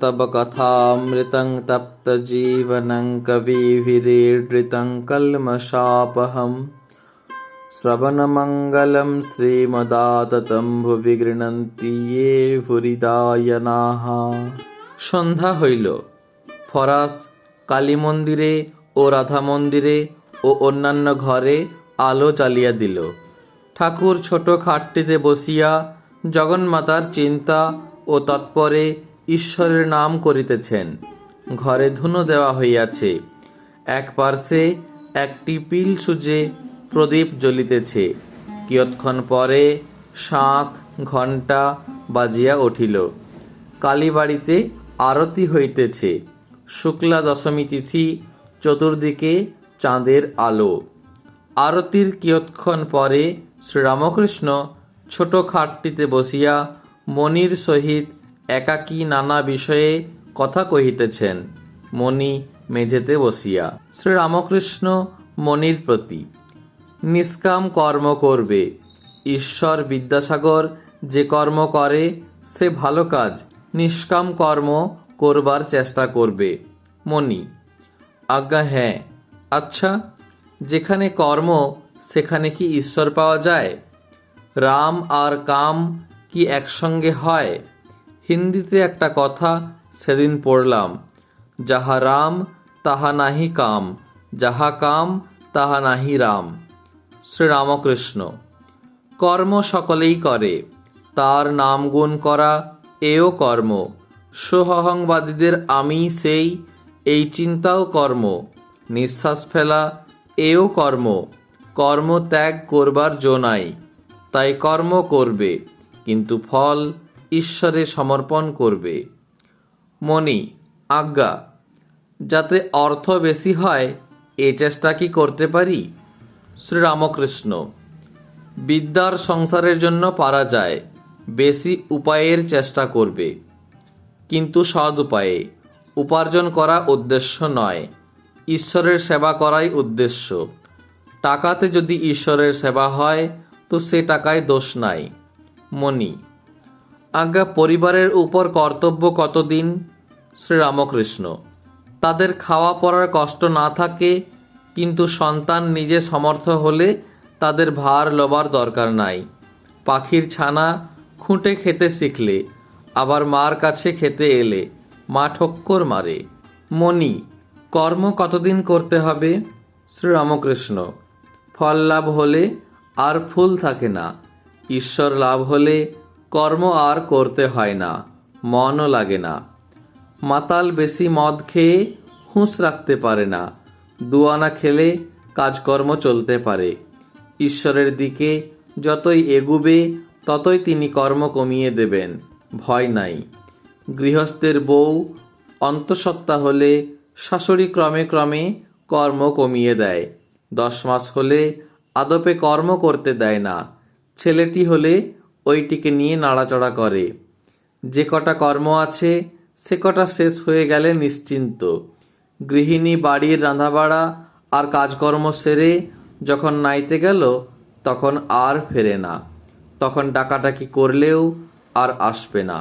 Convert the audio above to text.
तव कथामृतं तप्तजीवनं कविभिरीडृतं कल्मषापहम् শ্রবণমঙ্গলম শ্রীমদাততম ভুবি গৃণন্তি ये ভুরিদায়নাহ সন্ধ্যা হইল ফরাস কালী মন্দিরে ও রাধা মন্দিরে ও অন্যান্য ঘরে আলো জ্বালিয়া দিল ঠাকুর ছোট খাটটিতে বসিয়া জগন্মাতার চিন্তা ও তৎপরে ঈশ্বরের নাম করিতেছেন। ঘরে ধুনো দেওয়া হইয়াছে। এক পার্শ্বে একটি পিল সুজে প্রদীপ জ্বলিতেছে। কিয়ৎক্ষণ পরে শাঁখ ঘণ্টা বাজিয়া উঠিল। কালীবাড়িতে আরতি হইতেছে। শুক্লা দশমী তিথি চতুর্দিকে চাঁদের আলো। আরতির কিয়ৎক্ষণ পরে শ্রীরামকৃষ্ণ ছোট খাটটিতে বসিয়া মণির সহিত একাকী নানা বিষয়ে কথা কহিতেছেন, মণি মেঝেতে বসিয়া। শ্রীরামকৃষ্ণ মণির প্রতি, নিষ্কাম কর্ম করবে। ঈশ্বর বিদ্যাসাগর যে কর্ম করে, সে ভালো কাজ, নিষ্কাম কর্ম করবার চেষ্টা করবে। মনি আজ্ঞা হ্যাঁ। আচ্ছা যেখানে কর্ম, সেখানে কি ঈশ্বর পাওয়া যায়? রাম আর কাম কি একসঙ্গে হয়? হিন্দিতে একটা কথা সেদিন পড়লাম, যাহা রাম, তাহা নাহি কাম, যাহা কাম, তাহা নাহি রাম। শ্রীরামকৃষ্ণ, কর্ম সকলেই করে, তার নাম গুণ করা এও কর্ম সোহংবাদীদের আমি সেই, এই চিন্তাও কর্ম, নিঃশ্বাস ফেলা এও কর্ম কর্ম ত্যাগ করবার জোনাই তাই কর্ম করবে, কিন্তু ফল ঈশ্বরে সমর্পণ করবে। মনি আজ্ঞা, যাতে অর্থ বেশি হয়, এ চেষ্টা কি করতে পারি? শ্রীরামকৃষ্ণ, বিদ্যার সংসারের জন্য পারা যায়, বেশি উপায়ের চেষ্টা করবে। কিন্তু সৎ উপায়ে, উপার্জন করা উদ্দেশ্য নয়, ঈশ্বরের সেবা করাই উদ্দেশ্য। টাকাতে যদি ঈশ্বরের সেবা হয়, তো সে টাকায় দোষ নাই। মনি আজ্ঞা পরিবারের উপর কর্তব্য কতদিন? শ্রীরামকৃষ্ণ। তাদের খাওয়া পড়ার কষ্ট না থাকে, কিন্তু সন্তান নিজে সমর্থ হলে তাদের ভার লবার দরকার নাই। পাখির ছানা খুঁটে খেতে শিখলে, আবার মার কাছে খেতে এলে, মা ঠক্কর মারে। মনি কর্ম কতদিন করতে হবে? শ্রীরামকৃষ্ণ, ফল লাভ হলে আর ফুল থাকে না। ঈশ্বর লাভ হলে কর্ম আর করতে হয় না, মনও লাগে না। মাতাল বেশি মদ খেয়ে হুঁশ রাখতে পারে না দুয়ানা খেলে কাজকর্ম চলতে পারে। ঈশ্বরের দিকে যতই এগুবে, ততই তিনি কর্ম কমিয়ে দেবেন, ভয় নাই। গৃহস্থের বউ অন্তঃসত্ত্বা হলে শাশুড়ি ক্রমে ক্রমে কর্ম কমিয়ে দেয়। দশ মাস হলে আদপে কর্ম করতে দেয় না, ছেলেটি হলে ওইটিকে নিয়ে নাড়াচড়া করে। যে কটা কর্ম আছে, সে কটা শেষ হয়ে গেলে নিশ্চিন্ত। গৃহিণী বাড়ির রাঁধাবাড়া আর কাজকর্ম সেরে যখন নাইতে গেল, তখন আর ফেরে না। তখন ডাকাটাকি করলেও আর আসবে না।